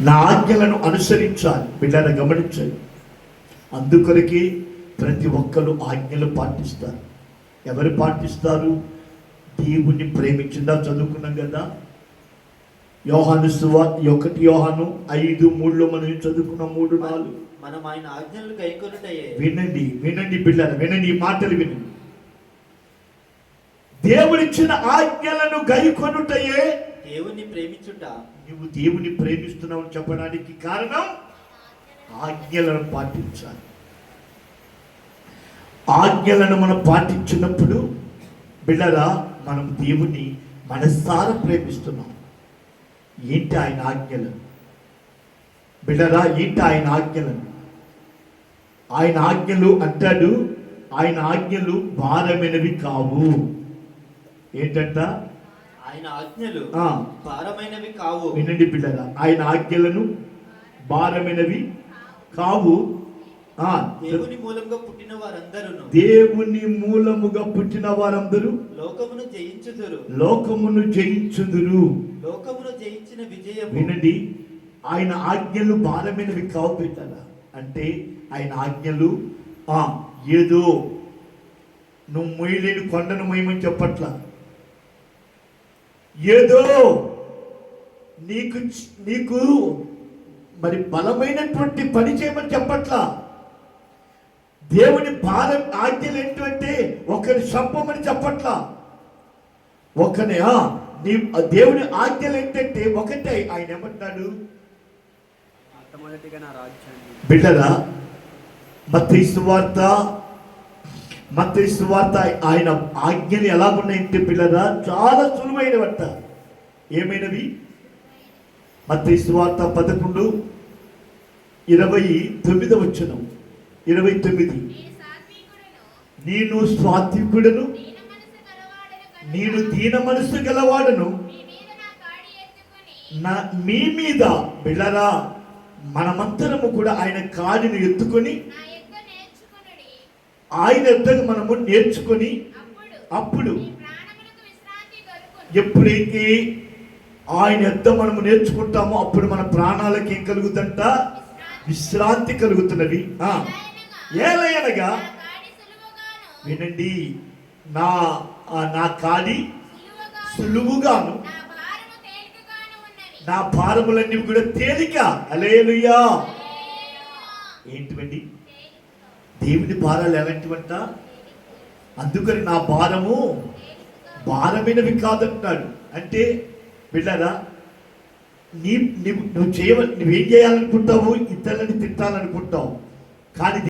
నా ఆజ్ఞలను అనుసరించాలి. బిడ్డను గమనించండి. అందుకొరకే ప్రతి ఒక్కరు ఆజ్ఞలు పాటిస్తారు. ఎవరు పాటిస్తారు? దేవుణ్ణి ప్రేమించిందా? చదువుకున్నాం కదా. యోహాను సువా ఒకటి యోహాను ఐదు మూడులో మనం చదువుకున్న మూడు నాలుగు. మనం ఆయన ఆజ్ఞలు కైకొనుటయే. వినండి వినండి పిల్లలు వినండి ఈ మాటలు వినండి. దేవుడిచ్చిన ఆజ్ఞలను గైకొనుటయే దేవుని ప్రేమించుట. నువ్వు దేవుని ప్రేమిస్తున్నావు చెప్పడానికి కారణం ఆజ్ఞలను పాటించాలి. ఆజ్ఞలను మనం పాటించినప్పుడు బిళ్ళరా మనం దేవుని మనసారా ప్రేమిస్తున్నాం. ఏంటి ఆయన ఆజ్ఞలు? బిళ్ళరా ఏంటి ఆయన ఆజ్ఞలను ఆయన ఆజ్ఞలు అంటాడు ఆయన ఆజ్ఞలు భారమైనవి కావు. ఏంటంట? ఆయన ఆజ్ఞలు భారమైనవి కావు. వినండి పిల్లరా ఆయన ఆజ్ఞలను భారమైనవి కావు. దేవుని మూలంగా పుట్టిన వారందరూ దేవుని మూలముగా పుట్టిన వారందరూ లోకమును జయించుదురు. లోకమును జయించుదురు. లోకమును జయించిన విజయము. వినండి ఆయన ఆజ్ఞలు భారమైనవి కావు పెట్టారా అంటే ఆయన ఆజ్ఞలు ఆ ఏదో నువ్వు మొయ్యలేని కొండను మొయ్యమని చెప్పట్లా. ఏదో నీకు నీకు మరి బలమైనటువంటి పని చేయమని చెప్పట్లా? దేవుని భారం ఆజ్ఞలు ఏంటంటే ఒకరిని చంపమని చెప్పట్లా? ఒకనే ఆ, నీ దేవుని ఆజ్ఞలు ఏంటంటే ఒకటే. ఆయన ఏమంటాడు బిడ్డరా మత్తయి వార్త మత్తయి వార్త ఆయన ఆజ్ఞలు ఎలా ఉన్నాయంటే పిల్లరా చాలా సులువైనవంట. ఏమైనవి? మత్తయి వార్త పదకొండు ఇరవై తొమ్మిది వచ్చును ఇరవై తొమ్మిది. నేను స్వాత్వికుడను నేను దీన మనసు గలవాడను నా మీ మీద బిళ్ళరా మనమంతరము కూడా ఆయన కాడిని ఎత్తుకొని ఆయన ఎద్దకు మనము నేర్చుకొని అప్పుడు ఎప్పుడైతే ఆయన ఎద్ద మనము నేర్చుకుంటామో అప్పుడు మన ప్రాణాలకి ఏం కలుగుతుంట విశ్రాంతి కలుగుతున్నది. ఏలయనగా వినండి నా ఆ, నా కాడి సులువుగాను నా నా భారములన్నీ కూడా తేలిక. అలేలుయా ఏంటివండి? దేవుని భారాలు ఎలాంటివంట? అందుకని నా భారము భారమైనవి కాదంటున్నాడు. అంటే బిడ్డరా నీ నువ్వు నువ్వు చేయవ నువ్వేం చేయాలనుకుంటావు ఇతరులని తిట్టాలనుకుంటావు. కానీ